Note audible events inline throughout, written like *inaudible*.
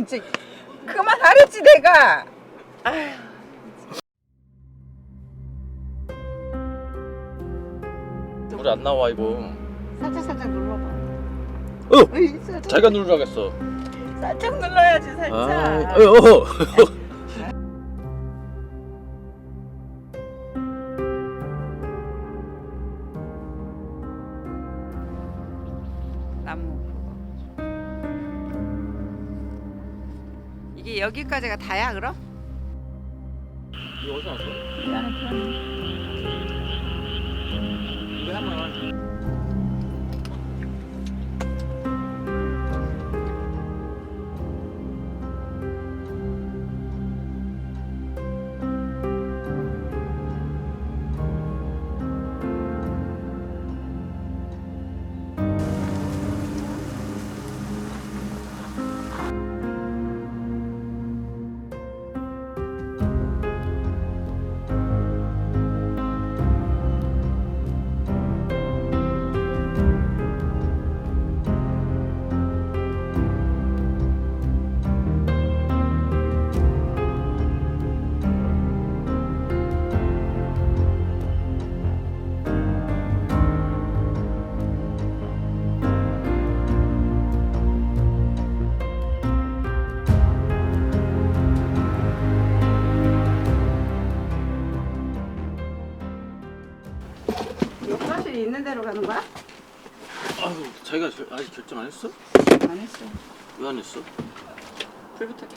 와 진짜 그만하랬지 내가. 물이 안 나와 이거. 살짝 살짝 눌러봐. 어! 어이, 살짝, 자기가 누르라겠어. 살짝 눌러야지 살짝. 아, 어, 어. *laughs* 이게 여기까지가 다야 그럼? 이거 어디서 났어? 이 안에 들어있네. 이거 한번 이 대로 가는 거야? 아유, 자기가 결- 아직 결정 안 했어? 안 했어. 왜 안 했어? 불부터 켜.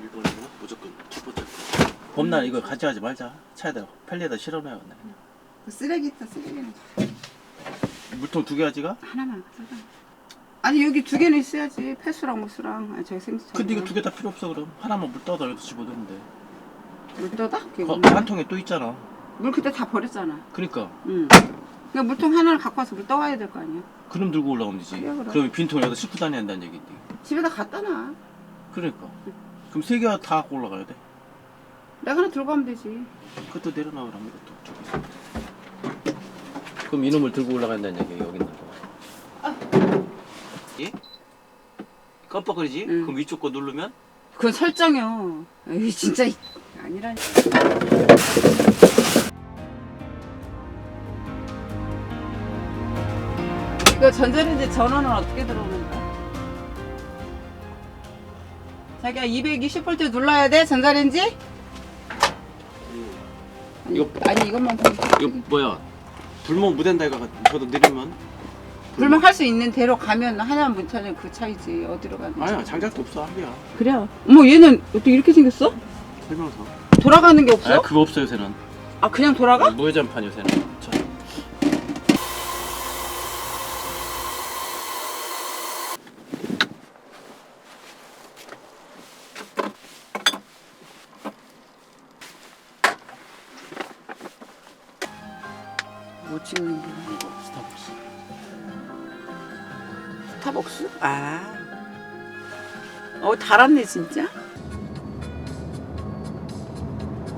일본이구나 무조건 첫 번째 거. 봄날 이거 가져가지 말자. 차에다 펠리에다 실어놔요. 그냥. 그 쓰레기 있다 쓰레기는 물통 두개 하지가? 하나만 가져가. 아니 여기 두 개는 있어야지 패스랑 무스랑 아니 저기 생수. 근데 이거 두 개 다 필요 없어 그럼. 하나만 물 떠다 여기서 집어넣으면 돼. 물 떠다? 거-? 한 통에 또 있잖아. 물 그때 다 버렸잖아. 그러니까 응. 그러니까 물통 하나를 갖고 와서 물 떠와야 될 거 아니야. 그럼 들고 올라오면 되지. 그래, 그래. 그러면 빈통 여기다 싣고 다녀야 한다는 얘기인데. 집에다 갖다 놔. 그러니까. 그럼 세 개 다 갖고 올라가야 돼. 내가 하나 들고 가면 되지. 그것도 내려놔오라면 이것도. 그럼 이놈을 들고 올라간다는 얘기야 여기 있는 거. 예? 깜빡거리지? 응. 그럼 위쪽 거 누르면? 그건 설정이요. 에이 진짜 이- 아니라니. 이거 전자레인지 전원은 어떻게 들어오는 거야? 자기야 220V 눌러야 돼 전자레인지? 아니, 이거- 아니 이것만 보면 이거 뭐야? 불멍 무댄다 이거 저도 느리면? 불만 할수 있는 대로 가면 하나 문차는 그 차이지 어디로 가는지 아니야 장작도 없어 한개야 그래 어머 얘는 어떻게 이렇게 생겼어? 설명서. 돌아가는 게 없어? 아 그거 없어 요새는. 아 그냥 돌아가? 무회전판 요새는. 달았네, 진짜.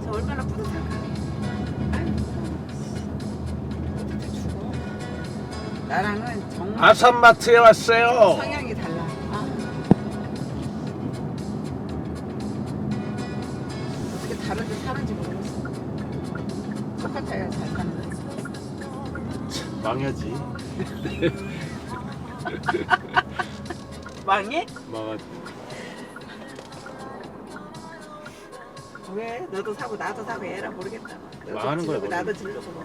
저 얼마나 뿌듯할까? 아유, 뿌듯해 죽어. 나랑은 정말 아산마트에 왔어요. 성향이 달라. 아. 어떻게 다른 데 사는지 모르겠어. 차이가 잘 가는 거지. 망해야지. 망해? 망하지. 왜? 너도 사고 나도 사고 얘라 모르겠다. 너도 망하는 거야, 지르고. 나도 지르고 뭐.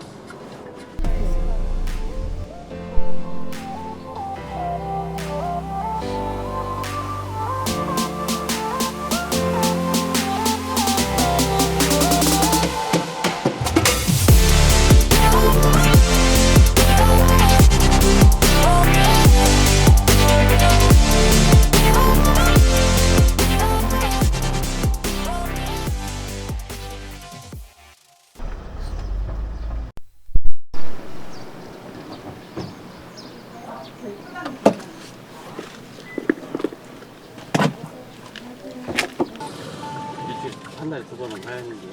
한 달에 두 번은 가야 하는데.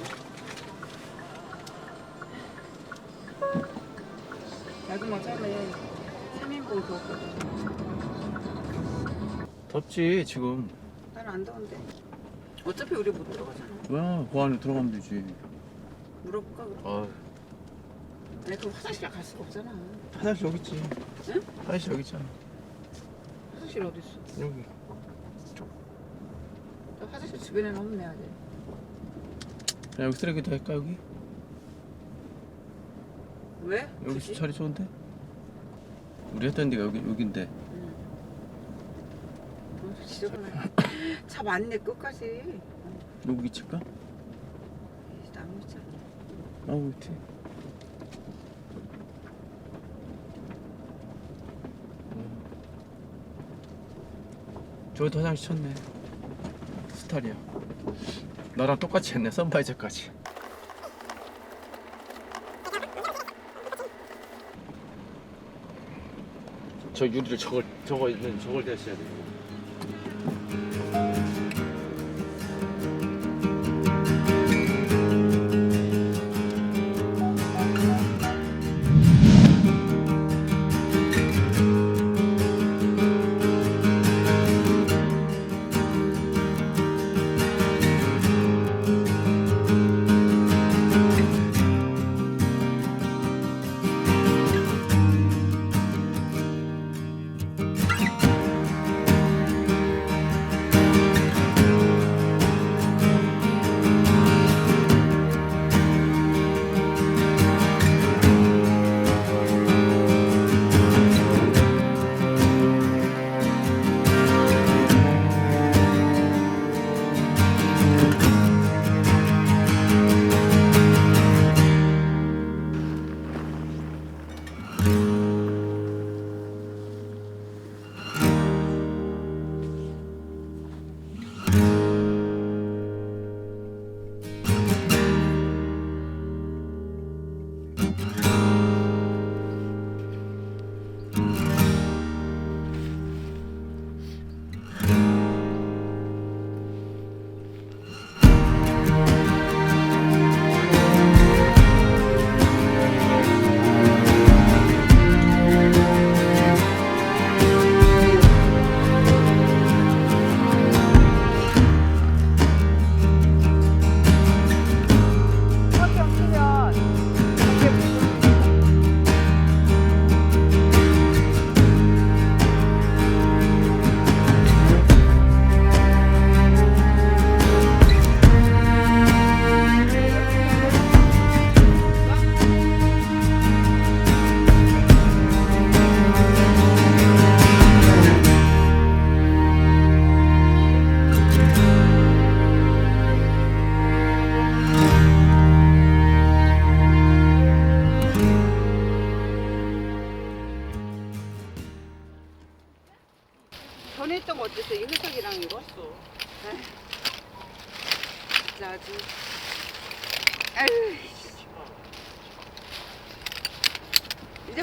뭐 처음에 3인분 그거거든. 덥지 지금. 나는 안 더운데. 어차피 우리 못 들어가잖아. 뭐야 그 안에 들어가면 되지. 물어볼까? 그럼? 아 아니 그럼 화장실 갈 수가 없잖아. 화장실 여기 있지. 응? 화장실 여기 있잖아. 화장실 어디 있어? 여기. 나 화장실 주변에는 없네 아직. 야, 여기 쓰레기도 할까 여기? 왜? 여기 굳이? 자리 좋은데? 우리 했던 데가 여기 여긴데. 응. 어, 지저분해. *coughs* 차 많네 끝까지. 여기 칠까? 나무 있잖아. 아우 밑에. 저기도 화장실 쳤네. 스타일이야. 나랑 똑같이 했네 선바이저까지. 저 유리를 저걸 저거 있는 저걸 대셔야 돼. 이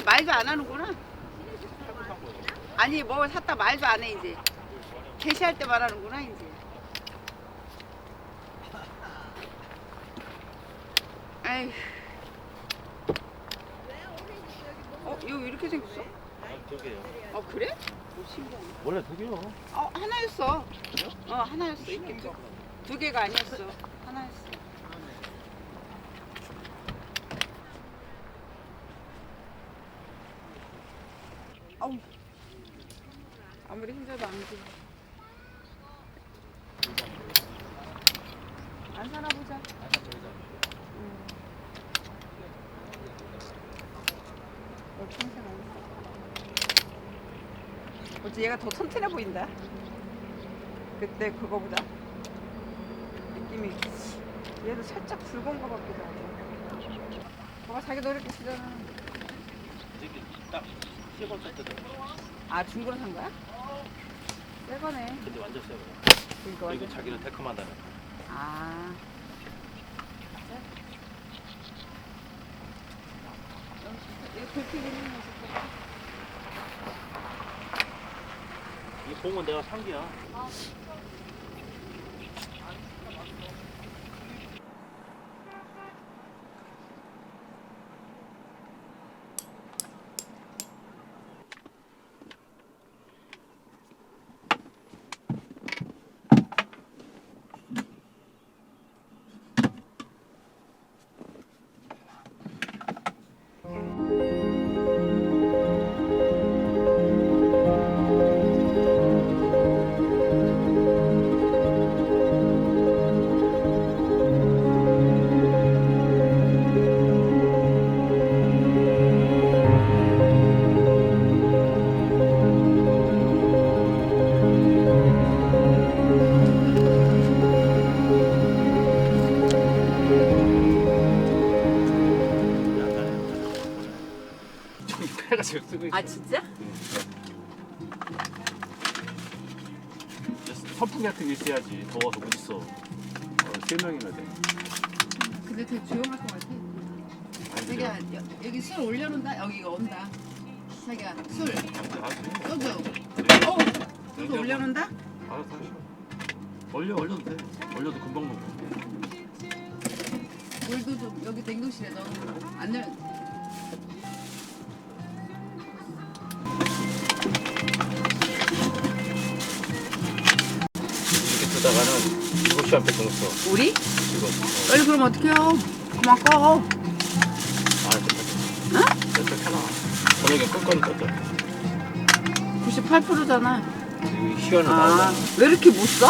이제 말도 안 하는구나 아니 뭐 샀다 말도 안 해 이제 게시할 때 말하는구나 이제 에휴 어? 이거 이렇게 생겼어? 두 개요. 어 그래? 신기하네 원래 두 개요. 어 하나였어. 어 하나였어. 이렇게 두, 두 개가 아니었어. 하나였어. 아우 아무리 힘들어도 안 돼. 안 사나 보자. 음. 어, 평생 안 사. 어째 튼튼해 보인다. 그때 그거보다 느낌이 얘도 살짝 붉은 거 같기도 하고. 뭐가 자기 노력해 쓰잖아. 이게 딱 세번 썼거든. 아 중고로 산 거야? 새 거네. 근데 완전 세 번. 이거 그리고 완전. 자기는 달콤하다는. 아. 이거 긁히긴 진짜. 이 봉은 내가 산 게야. 아 진짜? 선풍기 같은 게 있어야지. 더워서 못 있어. 어, 세 명이나 돼. 근데 되게 조용할 것 같아. 자기야 여- 여기 술 올려놓는다? 여기가 온다. 자기야 술. 소주 어 소주 올려놓는다? 알아서 하셔 얼려 얼려도 돼. 얼려도 금방 먹어. 물도 좀 여기 냉동실에 넣어놓고. 안넣 7시 안 뺏겨 놓어 우리? 지금 어. 빨리 그럼 어떡해요? 그만 꺼. 아 됐다 됐다 켜놔 저녁에 끌 거니까 또 98%잖아. 이거 시간을 아, 왜 이렇게 못 써?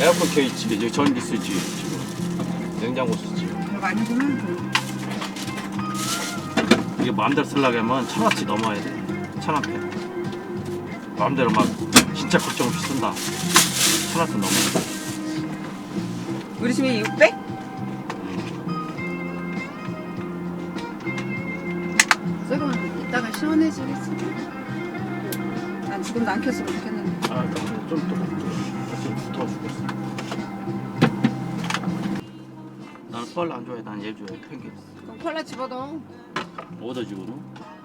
에어컨 켜 있지 여기 전기 쓰지 지금 냉장고 쓰지 안 해주면 돼. 이게 마음대로 쓰려고 하면 천원치 넘어야 돼 천원대 마음대로 막 진짜 걱정 없이 쓴다 천원치 넘어 우리 집에 600? 썩으면 이따가 시원해지겠지 난 지금도 안 켰으면 좋겠는데. 아 좀더 좀 붙어 죽겠어 나는 펄안 좋아해 난얘 좋아해 펭귄 그럼 콜라 집어넣어. 어디다 집어넣어?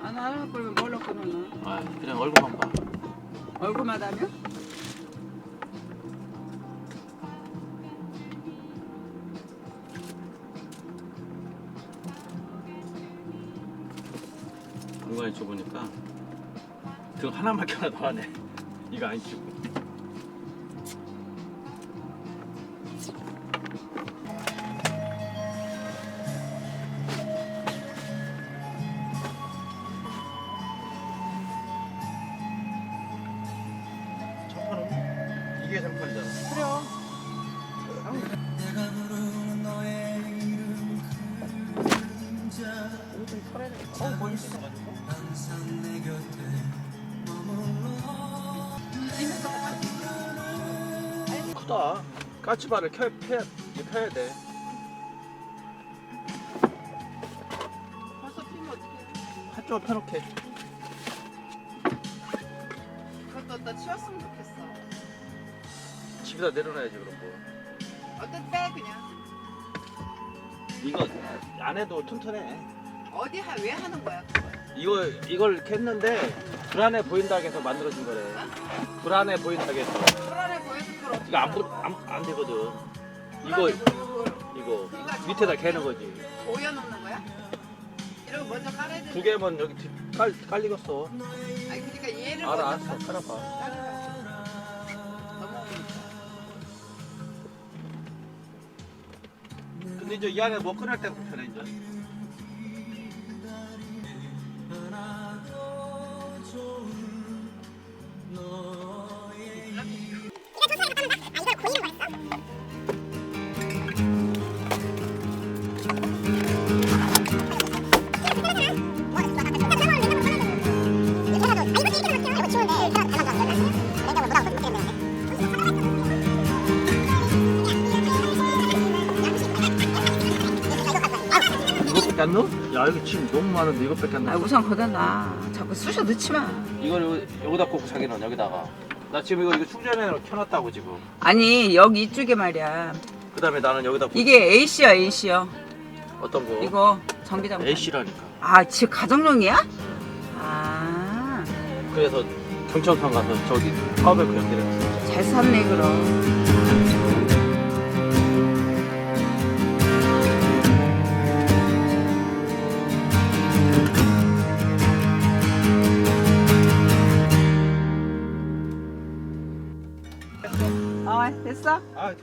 안 하는 거면 뭘 넣고 넣나? 아 그냥 얼굴만 봐 얼굴만 하면? 좁으니까 등 하나밖에 하나 더 하네 이거 안 치고 첫판은 이게 3판이잖아 그래요. 어. 크다 까치발을 켜, 펴야, 펴야 돼. 벌써 피면 어떡해 한쪽을 펴놓게. 그것도 또 치웠으면 좋겠어. 집에다 내려놔야지 그럼 뭐 어떤 빼 그냥. 이거 안 해도 튼튼해. 어디 하, 왜 하는 거야 이거 이걸 캤는데 불안해 보인다고 해서 만들어진 거래. 불안해 보인다고 해서 이거 안? 보- 안, 안 되거든. 이거 이거 밑에다 개는 거지. 보여놓는 거야? 이러고 먼저 깔아야 돼 두 개면 여기 뒤- 깔, 깔리겠어. 아니 그러니까 얘를 알아 먼저 알았어. 깔아봐. 넘어오니까 근데 이제 이 안에 뭐 꺼낼 때가 불편해 이제 여기 침 너무 많은데 이것밖에 안 아, 넣어 우선 거다 놔. 자꾸 쑤셔 넣지 마. 이걸 요- 여기다 꽂고 자기는 여기다가 나 지금 이거 이거 충전해 켜놨다고 지금 아니, 여기 이쪽에 말이야. 그 다음에 나는 여기다 꽂- 이게 A씨야, A씨야. 어떤 거? 이거 전기장. A씨라니까 아, 지금 가정용이야? 아, 그래서 경천선 가서 저기 파워뱅크 연결했어 잘 샀네, 그럼.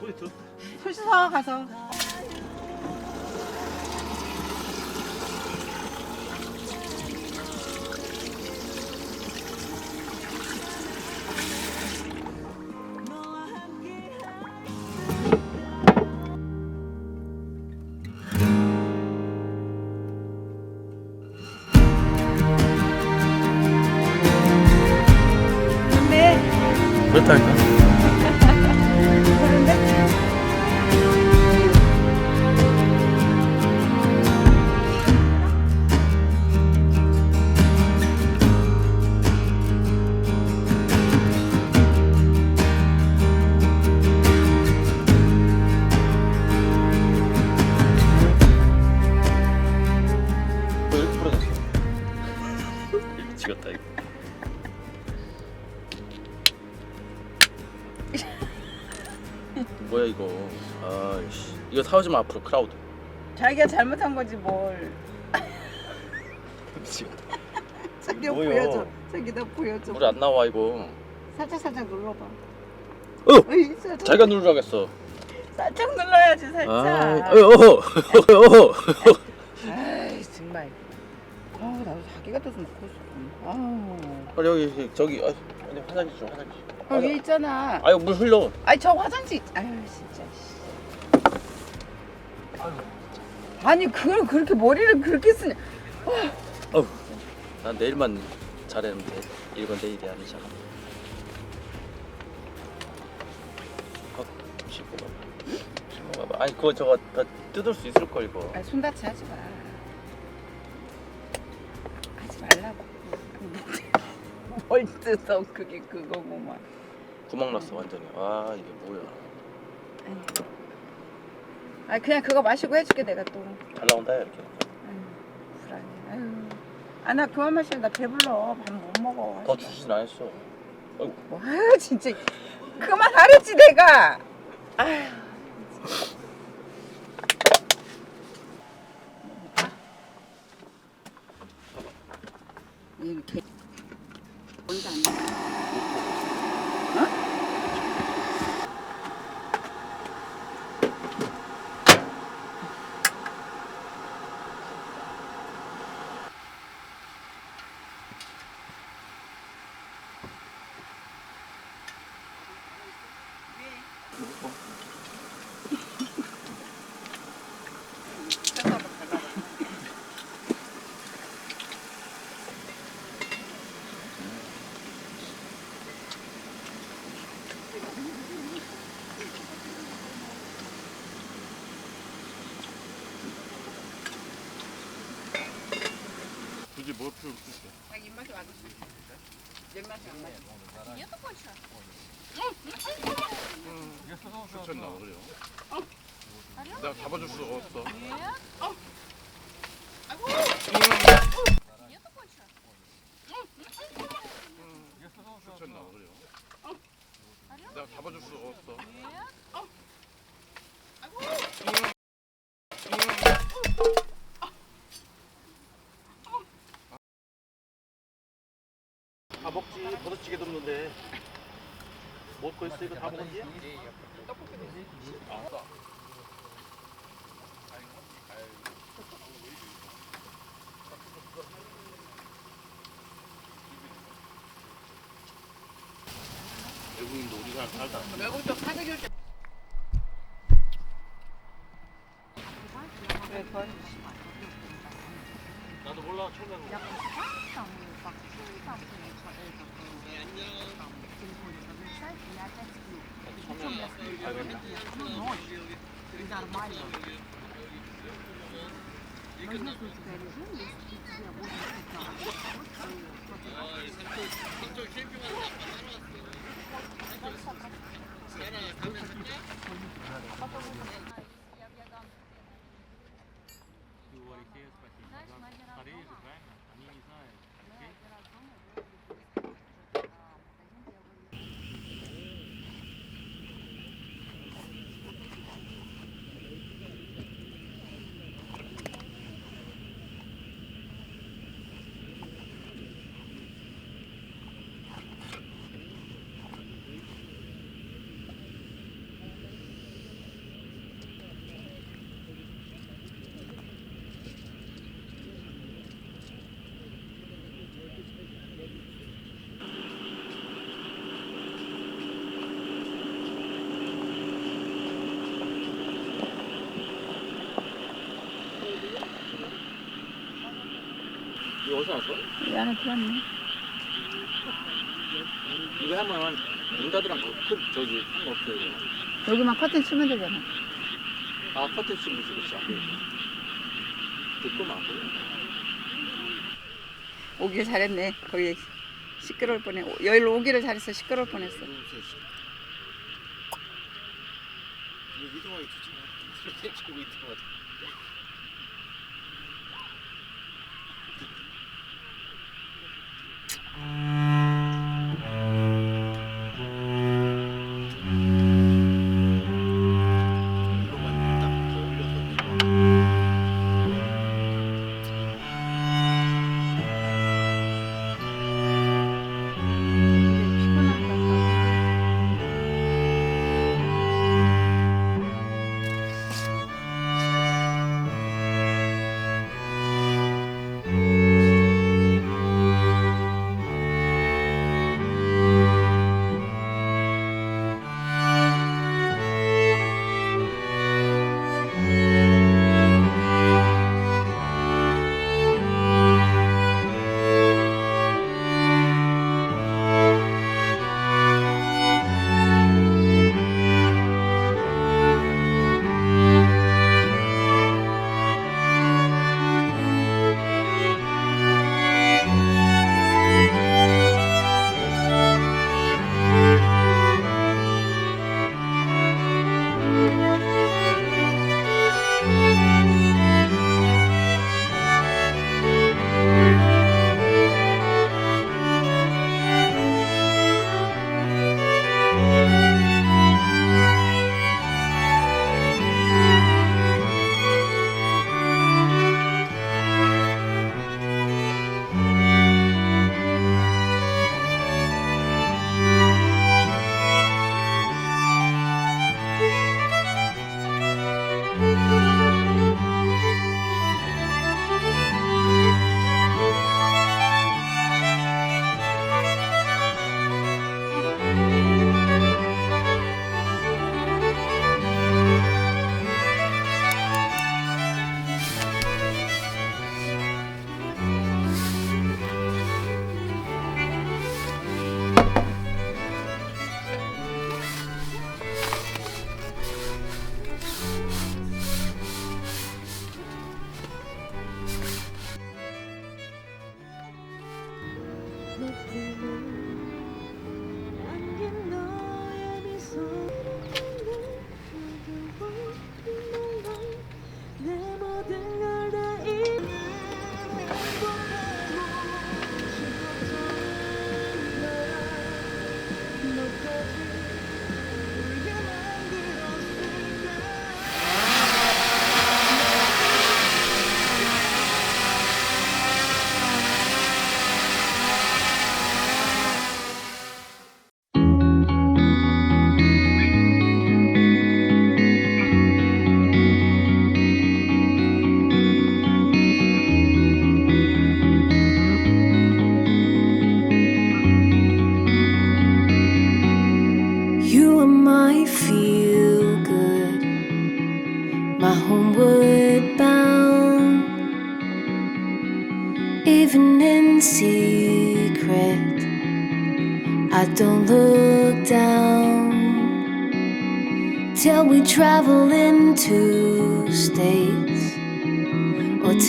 어? 아 들었다 손 씻어, 가서. 그렇다니까 사오지 마 앞으로 크라우드 자기가 잘못한 거지 뭘. *laughs* *laughs* 자기가 뭐요? 보여줘. 자기다 보여줘. 물이 안 나와 이거 살짝 살짝 눌러봐. 어! 어이, 살짝, 자기가 누르라겠어 살짝 눌러야지 살짝. 아 어어 어어 아이 정말. 아 나도 자기 같아서 먹고 싶어. 아우. 빨리 여기 저기 아, 아니 화장실 좀 화장실 어, 여기 있잖아. 아유 물 흘러 아니 저 화장실. 아유 진짜. 씨. 아니 그걸 그렇게 머리를 그렇게 쓰냐? 어우 난 내일만 잘했는데 이건 내일이 아니잖아 어 씻고 가봐 아니 그거 저거 다 뜯을 수 있을 걸 이거 아니 손 다치 하지 마. 하지 말라고. *laughs* 뭘 뜯어 그게 그거구만. 구멍 났어 완전히 아 이게 뭐야 아 그냥 그거 마시고 해줄게 내가 또. 잘 나온다 이렇게 아유 불안해. 아유. 아나 그만 마시면 나 배불러. 밥 못 먹어. 더 주진 않았어 뭐, 아유 진짜 그만 하랬지 내가. 이렇게 뭔지 안 나. 굳이 뭐 필요 없지 자기 입맛에. 내 입맛에 안 맞아. 추천 나 그래요? 내가 잡아줄 수가 없어. 추천 나 그래요? 내가 잡아줄 수가 없어 다 먹지 버릇지게 덮는데 먹고 있어 이거 다 먹었지? 외국인도 우리가 살다 외국도 사드릴 때. 그래 도와주시. 나도 몰라 처음 해보 이거 어디서 났어? 이 안에 들었네. 이거 하면 문 닫으랑 큰 저기 상관없어요 이거. 여기만 커튼 치면 되잖아. 아 커튼 치면 그렇지 안 보여 듣고만 안 보여 오길 잘했네. 거기 시끄러울 뻔해. 여기로 오기를 잘했어. 시끄러울 뻔했어. 이거 이동하기 좋잖아 *laughs* 이렇게 치고 이동하자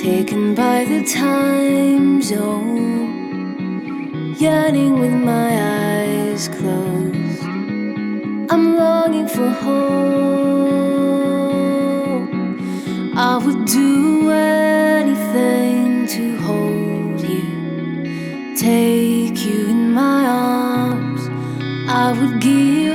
taken by the time zone, yearning with my eyes closed. I'm longing for home. I would do anything to hold you, take you in my arms. I would give.